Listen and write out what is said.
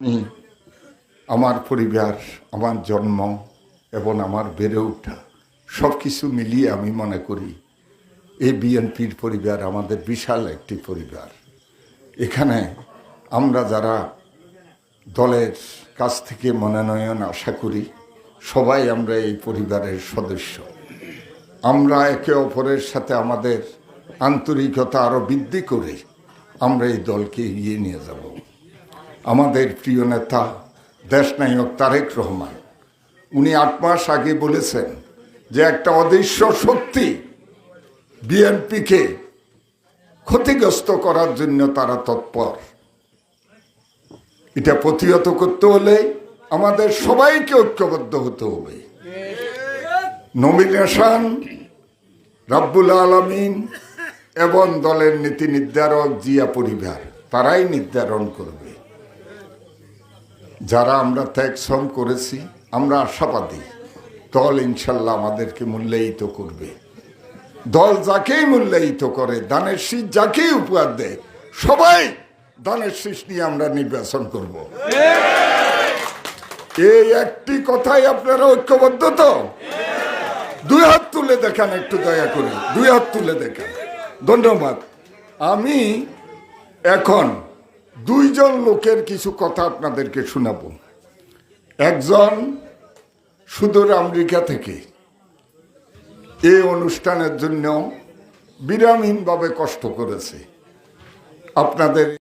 আমি, আমার পরিবার, আমার জন্ম এবং আমার বেড়ে ওঠা সব কিছু মিলিয়ে আমি মনে করি, এই বিএনপির পরিবার আমাদের বিশাল একটি পরিবার। এখানে আমরা যারা দলের কাছ থেকে মনোনয়ন আশা করি, সবাই আমরা এই পরিবারের সদস্য। আমরা একে অপরের সাথে আমাদের আন্তরিকতা আরও বৃদ্ধি করে আমরা এই দলকে এগিয়ে নিয়ে যাব। আমাদের প্রিয় নেতা দেশনায়ক তারেক রহমান। উনি আট মাস আগে বলেছেন যে একটা অদৃশ্য শক্তি বিএনপিকে ক্ষতিগ্রস্ত করার জন্য তারা তৎপর। এটা প্রতিহত করতে হলে আমাদের সবাইকে ঐক্যবদ্ধ হতে হবে। নমিনেশন রাব্বুল আলমিন এবং দলের নীতি নির্ধারক জিয়া পরিবার, তারাই নির্ধারণ করবে। যারা আমরা ত্যাগ শ্রম করেছি, আমরা আশাবাদী। দল ইনশাল্লাহ আমাদেরকে মূল্যায়িত করবে। দল যাকেই মূল্যায়িত করে, দানের শীষ যাকেই উপহার দেয়, সবাই দানের শীষ নিয়ে আমরা নির্বাচন করব। এই একটি কথাই আপনারা ঐক্যবদ্ধ তো? দুই হাত তুলে দেখান একটু দয়া করে, দুই হাত তুলে দেখান। ধন্যবাদ। আমি এখন দুইজন লোকের কিছু কথা আপনাদেরকে শোনাব। একজন সুদূর আমেরিকা থেকে। এই অনুষ্ঠানের জন্য বিরামহীনভাবে কষ্ট করেছে। আপনাদের